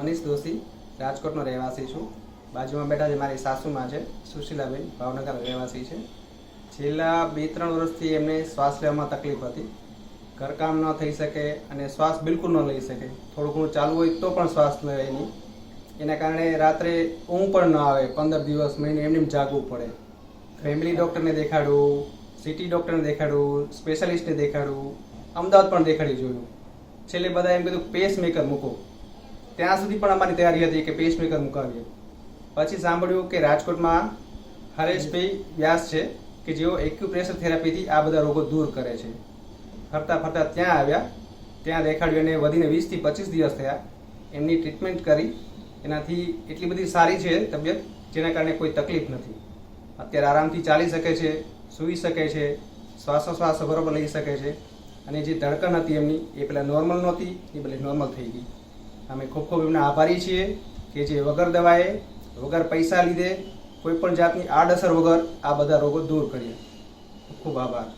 મનીષ દોશી, રાજકોટનો રહેવાસી છું. બાજુમાં બેઠા છે મારી સાસુમાં છે, સુશીલાબેન, ભાવનગર રહેવાસી છે. છેલ્લા બે ત્રણ વર્ષથી એમને શ્વાસ લેવામાં તકલીફ હતી. ઘરકામ ન થઈ શકે અને શ્વાસ બિલકુલ ન લઈ શકે. થોડું ઘણું ચાલુ હોય તો પણ શ્વાસ રહે નહીં એના કારણે રાત્રે ઊંઘ પણ ન આવે. પંદર દિવસ મહિને એમને જાગવું પડે. ફેમિલી ડૉક્ટરને દેખાડવું સિટી ડૉક્ટરને દેખાડવું સ્પેશિયાલિસ્ટને દેખાડવું અમદાવાદ પણ દેખાડી જોયું. છેલ્લે બધા એમ કીધું પેસમેકર મૂકો. ત્યાં સુધી પણ અમારી તૈયારી હતી કે પેસ મેકર મુકાવીએ. પછી સાંભળ્યું કે રાજકોટમાં હરેશભાઈ વ્યાસ છે કે જેઓ એક્યુપ્રેશર થેરાપીથી આ બધા રોગો દૂર કરે છે. ફરતા ફરતા ત્યાં આવ્યા, ત્યાં દેખાડ્યું અને વધીને વીસથી પચીસ દિવસ થયા. એમની ટ્રીટમેન્ટ કરી. એનાથી એટલી બધી સારી છે તબિયત, જેના કારણે કોઈ તકલીફ નથી. અત્યારે આરામથી ચાલી શકે છે, સૂઈ શકે છે, શ્વાસોશ્વાસ બરોબર લઈ શકે છે. અને જે ધડકન હતી એમની, એ પેલા નોર્મલ નહોતી, એ પેલી નોર્મલ થઈ ગઈ. અમે ખૂબ ખૂબ એમના આભારી છીએ કે જે વગર દવાએ, વગર પૈસા લીધે કોઈ પણ જાતની આડઅસર વગર આ બધા રોગો દૂર કરીએ ખૂબ ખૂબ આભાર.